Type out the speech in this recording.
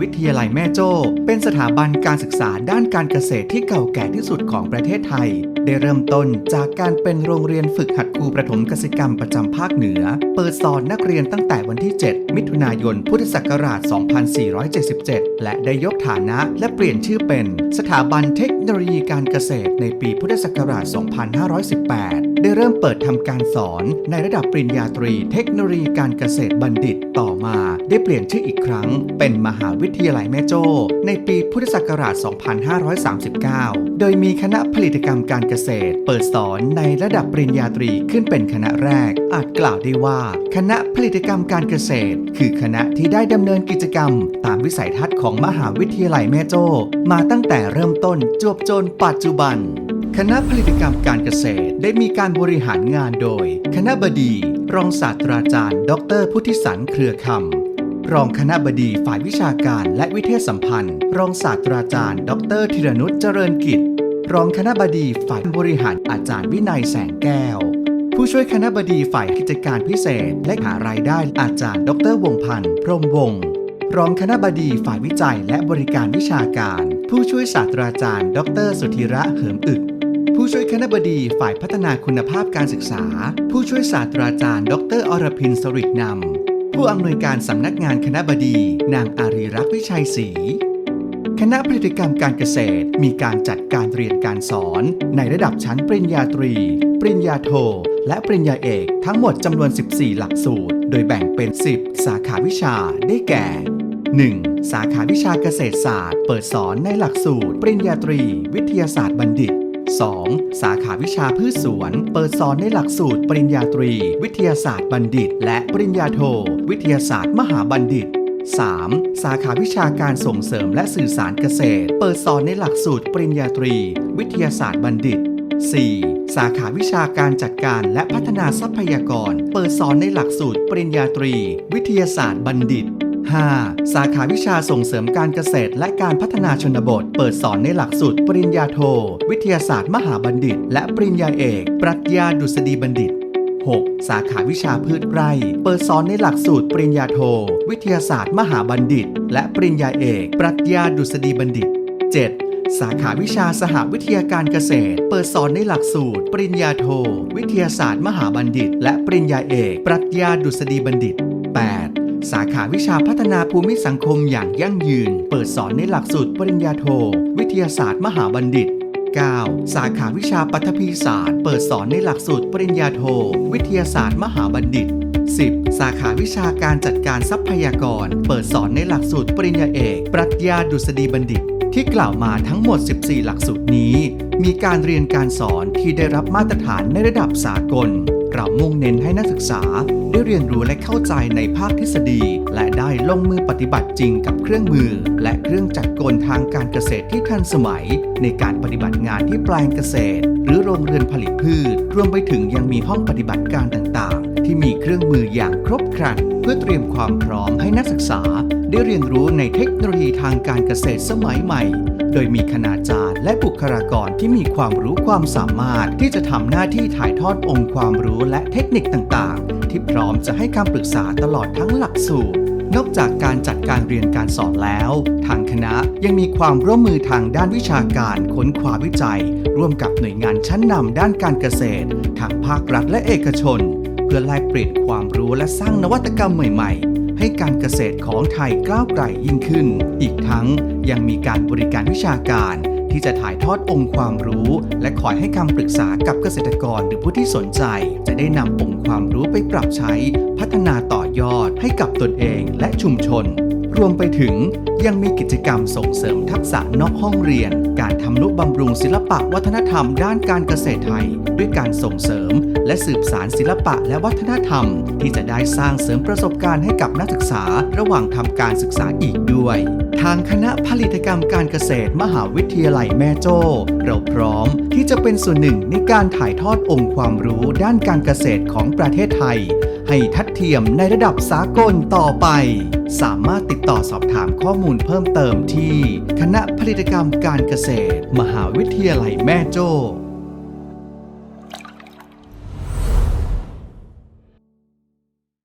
วิทยาลัยแม่โจ้ เป็นสถาบันการศึกษาด้านการเกษตรที่เก่าแก่ที่สุดของประเทศไทย ได้เริ่มต้นจากการเป็นโรงเรียนฝึกหัดครูประถมกสิกรรมประจำภาคเหนือ เปิดสอนนักเรียนตั้งแต่วันที่ 7 มิถุนายน พุทธศักราช 2477 และได้ยกฐานะและเปลี่ยนชื่อเป็น สถาบันเทคโนโลยีการเกษตรในปีพุทธศักราช 2518 ได้เริ่มเปิดทำการสอนในระดับปริญญาตรี เทคโนโลยีการเกษตรบัณฑิต ต่อมา ได้เปลี่ยนชื่ออีกครั้ง เป็นมหาวิททยาลัยแม่โจ้ในปีพุทธศักราช 2539 โดยมีคณะผลิตกรรมการเกษตร เปิดสอนในระดับปริญญาตรีขึ้นเป็นคณะแรก อาจกล่าวได้ว่า คณะผลิตกรรมการเกษตร คือคณะที่ได้ดำเนินกิจกรรม ตามวิสัยทัศน์ของมหาวิทยาลัยแม่โจ้มาตั้งแต่เริ่มต้นจวบจนปัจจุบันคณะผลิตกรรมการเกษตรได้มีการบริหารงานโดย คณะบดี รองศาสตราจารย์ ดร พุทธิสันเครือคำ รองคณะบดีฝ่ายวิชาการและวิเทศสัมพันธ์ รองศาสตราจารย์ ดรธีรนุชเจริญกิจ รองคณะบดีฝ่ายบริหารอาจารย์วินัยแสงแก้ว ผู้ช่วยคณะบดีฝ่ายกิจการพิเศษ และหารายได้อาจารย์ ดรวงพันธ์พรมวงศ์รองคณะบดีฝ่ายวิจัยและบริการวิชาการ ผู้ช่วยศาสตราจารย์ ดร สุธีระเหิมอึก ผู้ช่วยคณะบดีฝ่ายพัฒนาคุณภาพการศึกษา ผู้ช่วยศาสตราจารย์ ดรอรพินสริตนำ ผู้อำนวยการสำนักงานคณะบดี นางอารีรักษ์วิชัยศรีคณะผลิตกรรมการเกษตรมีการจัดการเรียนการสอน ในระดับชั้นปริญญาตรี ปริญญาโท และปริญญาเอกทั้งหมดจำนวน 14 หลักสูตร โดยแบ่งเป็น 10 สาขาวิชาได้แก่ 1. สาขาวิชาเกษตรศาสตร์ เปิดสอนในหลักสูตร ปริญญาตรี วิทยาศาสตร์บัณฑิต 2. สาขาวิชาพืชสวน เปิดสอนในหลักสูตรปริญญาตรี วิทยาศาสตร์บัณฑิต และปริญญาโท วิทยาศาสตร์มหาบัณฑิต 3. สาขาวิชาการส่งเสริมและสื่อสารเกษตร เปิดสอนในหลักสูตรปริญญาตรี วิทยาศาสตร์บัณฑิต 4. สาขาวิชาการจัดการและพัฒนาทรัพยากร เปิดสอนในหลักสูตรปริญญาตรี วิทยาศาสตร์บัณฑิต 5. สาขาวิชาส่งเสริมการเกษตรและการพัฒนาชนบท เปิดสอนในหลักสูตรปริญญาโท วิทยาศาสตร์มหาบัณฑิต และปริญญาเอก ปรัชญาดุษฎีบัณฑิต 6. สาขาวิชาพืชไร่ เปิดสอนในหลักสูตรปริญญาโท วิทยาศาสตร์มหาบัณฑิต และปริญญาเอก ปรัชญาดุษฎีบัณฑิต 7. สาขาวิชาสหวิทยาการเกษตร เปิดสอนในหลักสูตร ปริญญาโท วิทยาศาสตร์มหาบัณฑิต และปริญญาเอก ปรัชญาดุษฎีบัณฑิต 8. สาขาวิชาพัฒนาภูมิสังคมอย่างยั่งยืน เปิดสอนในหลักสูตรปริญญาโท วิทยาศาสตร์มหาบัณฑิต 9. สาขาวิชาปัทภีศาสตร์ เปิดสอนในหลักสูตรปริญญาโท วิทยาศาสตร์มหาบัณฑิต 10. สาขาวิชาการจัดการทรัพยากร เปิดสอนในหลักสูตรปริญญาเอก ปรัชญาดุษฎีบัณฑิต ที่กล่าวมาทั้งหมด 14 หลักสูตรนี้ มีการเรียนการสอนที่ได้รับมาตรฐานในระดับสากล เรามุ่งเน้นให้นักศึกษา ได้เรียนรู้และเข้าใจในภาคทฤษฎี และได้ลงมือปฏิบัติจริงกับเครื่องมือ และเครื่องจักรกลทางการเกษตรที่ทันสมัย ในการปฏิบัติงานที่แปลงเกษตร หรือโรงเรือนผลิตพืช รวมไปถึงยังมีห้องปฏิบัติการต่างๆ ที่มีเครื่องมืออย่างครบครันเพื่อเตรียมความพร้อมให้นักศึกษา ได้เรียนรู้ในเทคโนโลยีทางการเกษตรสมัยใหม่ โดยมีคณาจารย์และบุคลากรที่มีความรู้ความสามารถที่จะทำหน้าที่ถ่ายทอดองค์ความรู้และเทคนิคต่างๆ ที่พร้อมจะให้คำปรึกษาตลอดทั้งหลักสูตรนอกจากการจัดการเรียนการสอนแล้ว ทางคณะยังมีความร่วมมือทางด้านวิชาการค้นคว้าวิจัย ร่วมกับหน่วยงานชั้นนำด้านการเกษตรทางภาครัฐและเอกชน เพื่อแลกเปลี่ยนความรู้และสร้างนวัตกรรมใหม่ ๆ ให้การเกษตรของไทยก้าวไกลยิ่งขึ้น อีกทั้งยังมีการบริการวิชาการที่จะถ่ายทอดองค์ความรู้ และคอยให้คำปรึกษากับเกษตรกรหรือผู้ที่สนใจ จะได้นำองค์ความรู้ไปปรับใช้ พัฒนาต่อยอดให้กับตนเองและชุมชน รวมไปถึงยังมีกิจกรรมส่งเสริมทักษะนอกห้องเรียน การำนุบำรุงศิลปะวัฒนธรรมด้านการเกษตรไทย ด้วยการส่งเสริม และสืบสารศิลปะและวัฒนธรรม ที่จะได้สร้างเสริมประสบการณ์ให้กับนักศึกษาระหว่างทำการศึกษาอีกด้วย ทางคณะผลิตกรรมการเกษตรมหาวิทยาลัยแม่โจ้เราพร้อมที่จะเป็นส่วนหนึ่งในการถ่ายทอดองค์ความรู้ด้านการเกษตรของประเทศไทย ให้ทัดเทียมในระดับสากลต่อไป สามารถติดต่อสอบถามข้อมูลเพิ่มเติมที่ คณะผลิตกรรมการเกษตรมหาวิทยาลัยแม่โจ้